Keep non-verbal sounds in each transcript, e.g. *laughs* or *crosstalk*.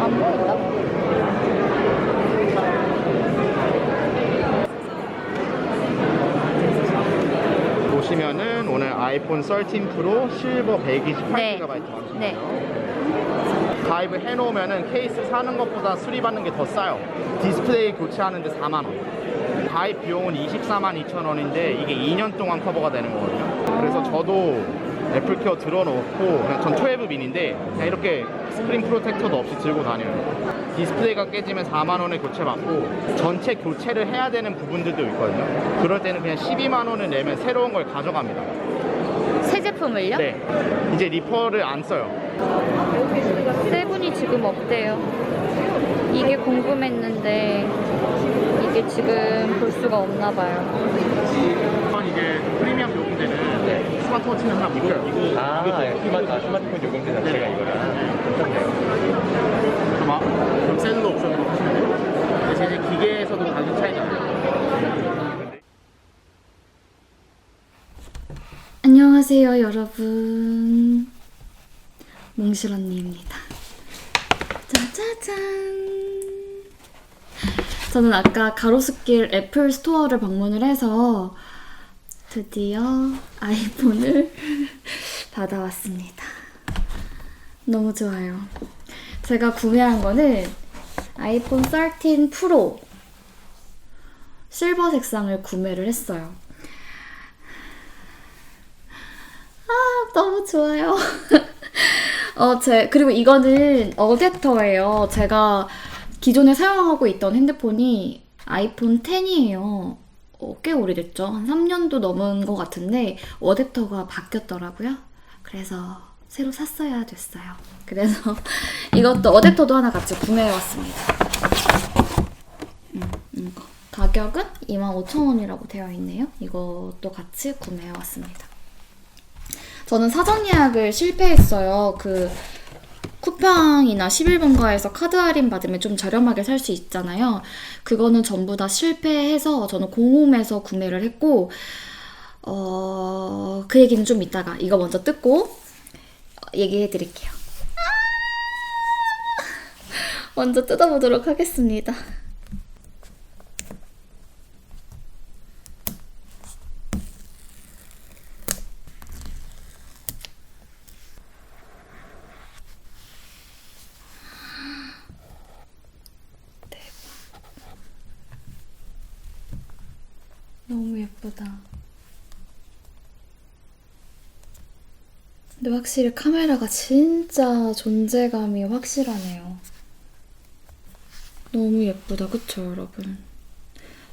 안 보인다. 보시면은 오늘 아이폰 13 프로 실버 128GB 네. 나오시네요. 네. 가입을 해놓으면은 케이스 사는 것보다 수리받는 게 더 싸요. 디스플레이 교체하는데 4만 원. 가입 비용은 24만 2천 원인데 이게 2년 동안 커버가 되는 거거든요. 그래서 저도 애플케어 들어놓고 그냥 전 초회부민인데 그냥 이렇게 스크린 프로텍터도 없이 들고 다녀요. 디스플레이가 깨지면 4만 원에 교체 받고 전체 교체를 해야 되는 부분들도 있거든요. 그럴 때는 그냥 12만 원을 내면 새로운 걸 가져갑니다. 새 제품을요? 네. 이제 리퍼를 안 써요. 세븐이 지금 없대요. 이게 궁금했는데 이게 지금 볼 수가 없나 봐요. 이게 프리미엄 요금제는 스마트 워치는 하나 묶여요. 아, 스마트, 아, 스마트폰 요금제 자체가 이거랑 괜찮네요. 아마 그럼 셀룰러 옵션으로 하시면 돼요. 근데 제 기계에서도 가격 차이가 나요. 안녕하세요, 여러분. 몽실 언니입니다. 짜자잔. 저는 아까 가로수길 애플 스토어를 방문을 해서 드디어 아이폰을 *laughs* 받아왔습니다. 너무 좋아요. 제가 구매한 거는 아이폰 13 프로 실버 색상을 구매를 했어요. 아, 너무 좋아요. *laughs* 어, 제, 그리고 이거는 어댑터예요. 제가 기존에 사용하고 있던 핸드폰이 아이폰 10이에요. 어, 꽤 오래됐죠. 한 3년도 넘은 것 같은데, 어댑터가 바뀌었더라고요. 그래서 새로 샀어야 됐어요. 그래서 *laughs* 이것도 어댑터도 하나 같이 구매해왔습니다. 음, 이거. 가격은 25,000원이라고 되어 있네요. 이것도 같이 구매해왔습니다. 저는 사전 예약을 실패했어요. 그 쿠팡이나 11번가에서 카드 할인 받으면 좀 저렴하게 살 수 있잖아요. 그거는 전부 다 실패해서 저는 공홈에서 구매를 했고 어, 그 얘기는 좀 이따가 이거 먼저 뜯고 얘기해 드릴게요. 먼저 뜯어보도록 하겠습니다. 너무 예쁘다. 근데 확실히 카메라가 진짜 존재감이 확실하네요. 너무 예쁘다, 그쵸, 여러분?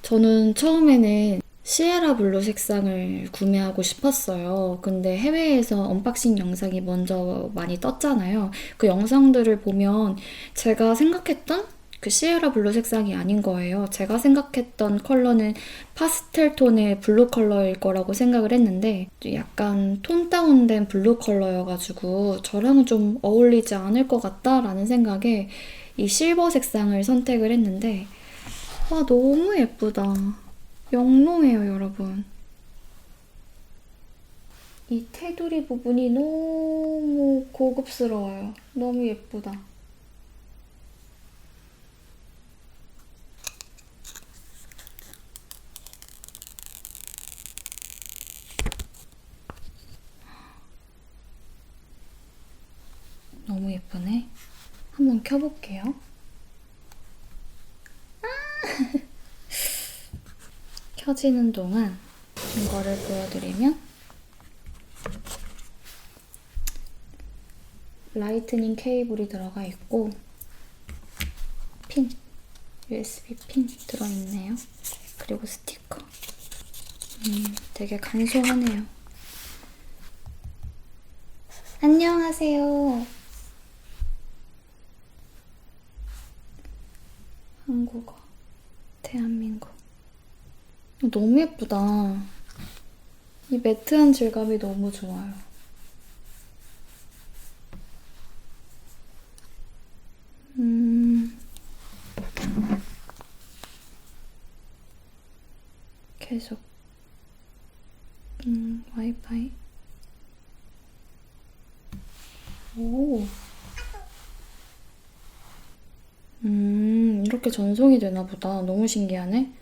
저는 처음에는 시에라 블루 색상을 구매하고 싶었어요. 근데 해외에서 언박싱 영상이 먼저 많이 떴잖아요. 그 영상들을 보면 제가 생각했던 그 시에라 블루 색상이 아닌 거예요. 제가 생각했던 컬러는 파스텔 톤의 블루 컬러일 거라고 생각을 했는데 약간 톤 다운된 블루 컬러여가지고 저랑은 좀 어울리지 않을 것 같다라는 생각에 이 실버 색상을 선택을 했는데 와 너무 예쁘다. 영롱해요 여러분. 이 테두리 부분이 너무 고급스러워요. 너무 예쁘다. 예쁘네. 한번 켜볼게요. 아! *laughs* 켜지는 동안 이거를 보여드리면 라이트닝 케이블이 들어가 있고 핀, USB 핀 들어있네요. 그리고 스티커. 음, 되게 간소하네요. 안녕하세요. 한국어, 대한민국. 너무 예쁘다. 이 매트한 질감이 너무 좋아요. 음. 계속. 음, 와이파이. 오. 음, 이렇게 전송이 되나 보다. 너무 신기하네.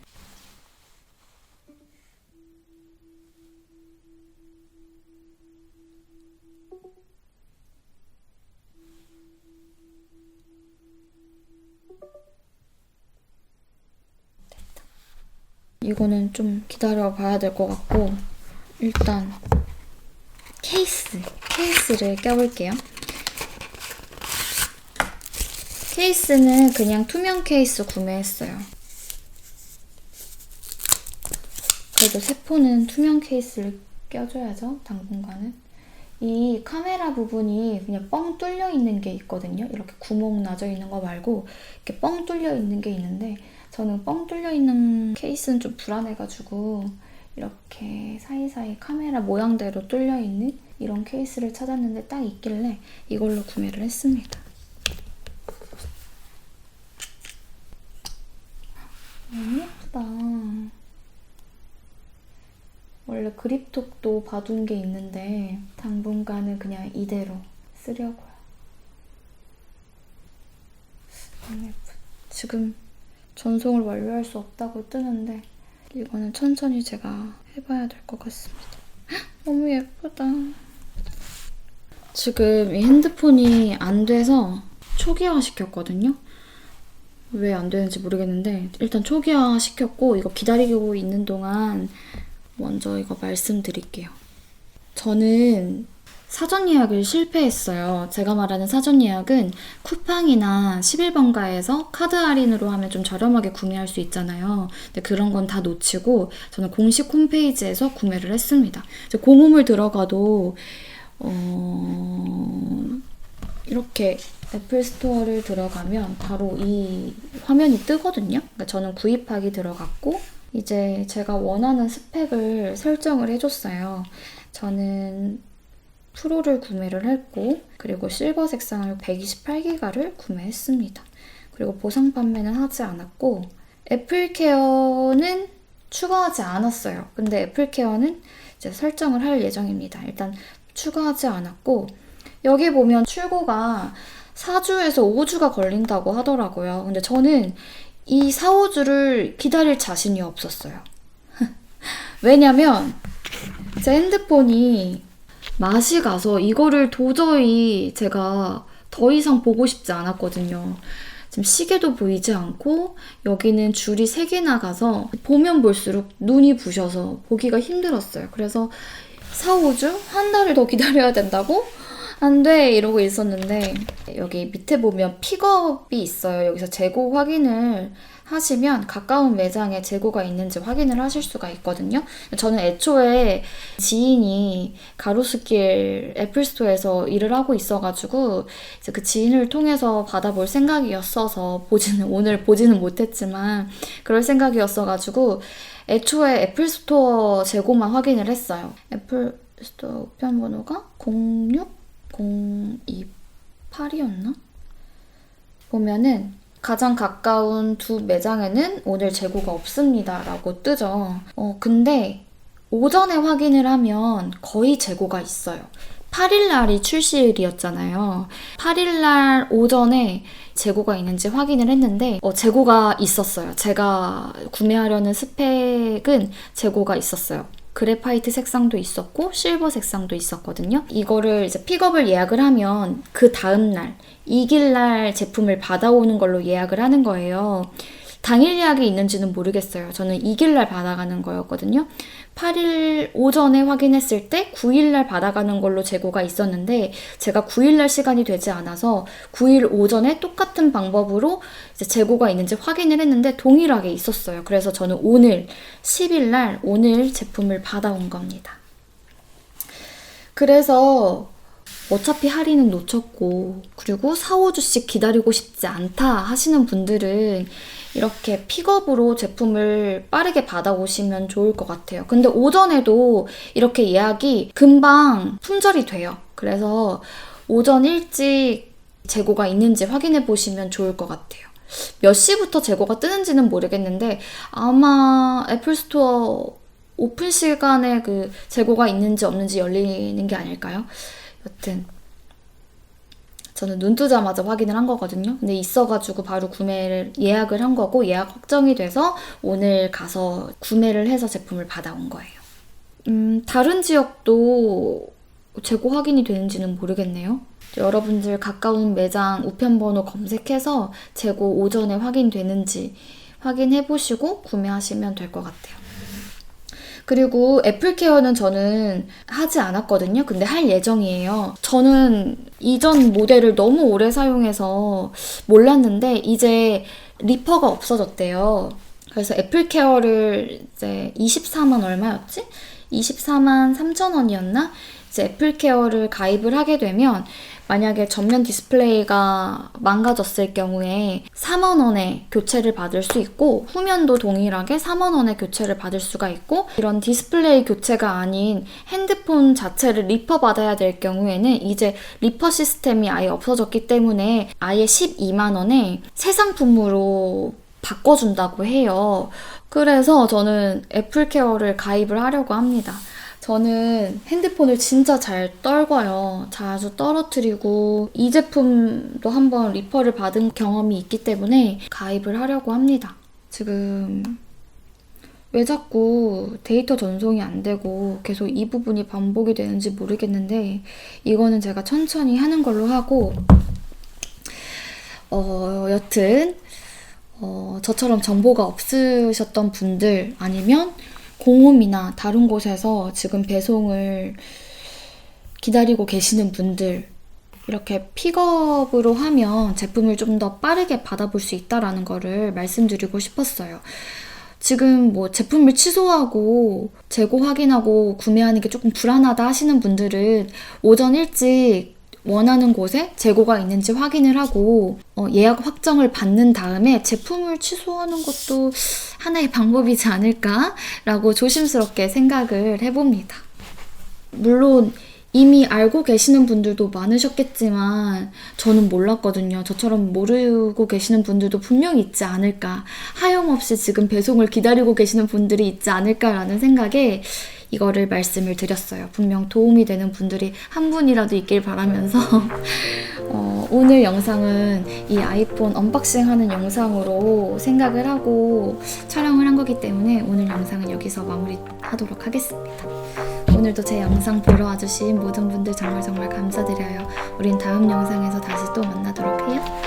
됐다. 이거는 좀 기다려 봐야 될 것 같고, 일단, 케이스. 케이스를 껴볼게요. 케이스는 그냥 투명 케이스 구매했어요. 그래도 세포는 투명 케이스를 껴줘야죠, 당분간은. 이 카메라 부분이 그냥 뻥 뚫려 있는 게 있거든요. 이렇게 구멍 나져 있는 거 말고 이렇게 뻥 뚫려 있는 게 있는데 저는 뻥 뚫려 있는 케이스는 좀 불안해가지고 이렇게 사이사이 카메라 모양대로 뚫려 있는 이런 케이스를 찾았는데 딱 있길래 이걸로 구매를 했습니다. 예쁘다. 원래 그립톡도 봐둔 게 있는데 당분간은 그냥 이대로 쓰려고요. 지금 전송을 완료할 수 없다고 뜨는데 이거는 천천히 제가 해봐야 될 것 같습니다. 헉, 너무 예쁘다. 지금 이 핸드폰이 안 돼서 초기화 시켰거든요. 왜 안 되는지 모르겠는데 일단 초기화 시켰고 이거 기다리고 있는 동안 먼저 이거 말씀드릴게요. 저는 사전 예약을 실패했어요. 제가 말하는 사전 예약은 쿠팡이나 11번가에서 카드 할인으로 하면 좀 저렴하게 구매할 수 있잖아요. 근데 그런 건 다 놓치고 저는 공식 홈페이지에서 구매를 했습니다. 공홈을 들어가도 어... 이렇게 애플 스토어를 들어가면 바로 이 화면이 뜨거든요. 그러니까 저는 구입하기 들어갔고 이제 제가 원하는 스펙을 설정을 해줬어요. 저는 프로를 구매를 했고 그리고 실버 색상을 128기가를 구매했습니다. 그리고 보상 판매는 하지 않았고 애플 케어는 추가하지 않았어요. 근데 애플 케어는 이제 설정을 할 예정입니다. 일단 추가하지 않았고 여기 보면 출고가 4주에서 5주가 걸린다고 하더라고요. 근데 저는 이 4, 5주를 기다릴 자신이 없었어요. *laughs* 왜냐면 제 핸드폰이 맛이 가서 이거를 도저히 제가 더 이상 보고 싶지 않았거든요. 지금 시계도 보이지 않고 여기는 줄이 3개 나 가서 보면 볼수록 눈이 부셔서 보기가 힘들었어요. 그래서 4, 5주? 한 달을 더 기다려야 된다고? 안 돼! 이러고 있었는데 여기 밑에 보면 픽업이 있어요. 여기서 재고 확인을 하시면 가까운 매장에 재고가 있는지 확인을 하실 수가 있거든요. 저는 애초에 지인이 가로수길 애플스토어에서 일을 하고 있어가지고 이제 그 지인을 통해서 받아볼 생각이었어서 보지는 오늘 보지는 못했지만 그럴 생각이었어가지고 애초에 애플스토어 재고만 확인을 했어요. 애플스토어 우편번호가 06028이었나? 보면은 가장 가까운 두 매장에는 오늘 재고가 없습니다. 라고 뜨죠. 어, 근데 오전에 확인을 하면 거의 재고가 있어요. 8일날이 출시일이었잖아요. 8일날 오전에 재고가 있는지 확인을 했는데, 어, 재고가 있었어요. 제가 구매하려는 스펙은 재고가 있었어요. 그래파이트 색상도 있었고 실버 색상도 있었거든요. 이거를 이제 픽업을 예약을 하면 그 다음 날 2일 날 제품을 받아오는 걸로 예약을 하는 거예요. 당일 예약이 있는지는 모르겠어요. 저는 2일 날 받아가는 거였거든요. 8일 오전에 확인했을 때 9일 날 받아가는 걸로 재고가 있었는데 제가 9일 날 시간이 되지 않아서 9일 오전에 똑같은 방법으로 재고가 있는지 확인을 했는데 동일하게 있었어요. 그래서 저는 오늘 10일 날 오늘 제품을 받아온 겁니다. 그래서 어차피 할인은 놓쳤고 그리고 4, 5주씩 기다리고 싶지 않다 하시는 분들은 이렇게 픽업으로 제품을 빠르게 받아오시면 좋을 것 같아요. 근데 오전에도 이렇게 예약이 금방 품절이 돼요. 그래서 오전 일찍 재고가 있는지 확인해 보시면 좋을 것 같아요. 몇 시부터 재고가 뜨는지는 모르겠는데 아마 애플 스토어 오픈 시간에 그 재고가 있는지 없는지 열리는 게 아닐까요? 여튼 저는 눈 뜨자마자 확인을 한 거거든요. 근데 있어가지고 바로 구매를 예약을 한 거고 예약 확정이 돼서 오늘 가서 구매를 해서 제품을 받아온 거예요. 음, 다른 지역도 재고 확인이 되는지는 모르겠네요. 여러분들 가까운 매장 우편번호 검색해서 재고 오전에 확인되는지 확인해 보시고 구매하시면 될 것 같아요. 그리고 애플케어는 저는 하지 않았거든요. 근데 할 예정이에요. 저는 이전 모델을 너무 오래 사용해서 몰랐는데 이제 리퍼가 없어졌대요. 그래서 애플케어를 이제 24만 얼마였지? 24만 3천 원이었나? 이제 애플케어를 가입을 하게 되면 만약에 전면 디스플레이가 망가졌을 경우에 4만 원에 교체를 받을 수 있고 후면도 동일하게 4만 원에 교체를 받을 수가 있고 이런 디스플레이 교체가 아닌 핸드폰 자체를 리퍼 받아야 될 경우에는 이제 리퍼 시스템이 아예 없어졌기 때문에 아예 12만 원에 새 상품으로 바꿔준다고 해요. 그래서 저는 애플케어를 가입을 하려고 합니다. 저는 핸드폰을 진짜 잘 떨궈요. 자주 떨어뜨리고 이 제품도 한번 리퍼를 받은 경험이 있기 때문에 가입을 하려고 합니다. 지금 왜 자꾸 데이터 전송이 안 되고 계속 이 부분이 반복이 되는지 모르겠는데 이거는 제가 천천히 하는 걸로 하고 어 여튼 어, 저처럼 정보가 없으셨던 분들 아니면 공홈이나 다른 곳에서 지금 배송을 기다리고 계시는 분들 이렇게 픽업으로 하면 제품을 좀 더 빠르게 받아볼 수 있다라는 거를 말씀드리고 싶었어요. 지금 뭐 제품을 취소하고 재고 확인하고 구매하는 게 조금 불안하다 하시는 분들은 오전 일찍 원하는 곳에 재고가 있는지 확인을 하고 어, 예약 확정을 받는 다음에 제품을 취소하는 것도 하나의 방법이지 않을까라고 조심스럽게 생각을 해봅니다. 물론 이미 알고 계시는 분들도 많으셨겠지만 저는 몰랐거든요. 저처럼 모르고 계시는 분들도 분명히 있지 않을까. 하염없이 지금 배송을 기다리고 계시는 분들이 있지 않을까라는 생각에 이거를 말씀을 드렸어요. 분명 도움이 되는 분들이 한 분이라도 있길 바라면서 *laughs* 어, 오늘 영상은 이 아이폰 언박싱 하는 영상으로 생각을 하고 촬영을 한 거기 때문에 오늘 영상은 여기서 마무리 하도록 하겠습니다. 오늘도 제 영상 보러 와주신 모든 분들 정말 정말 감사드려요. 우린 다음 영상에서 다시 또 만나도록 해요.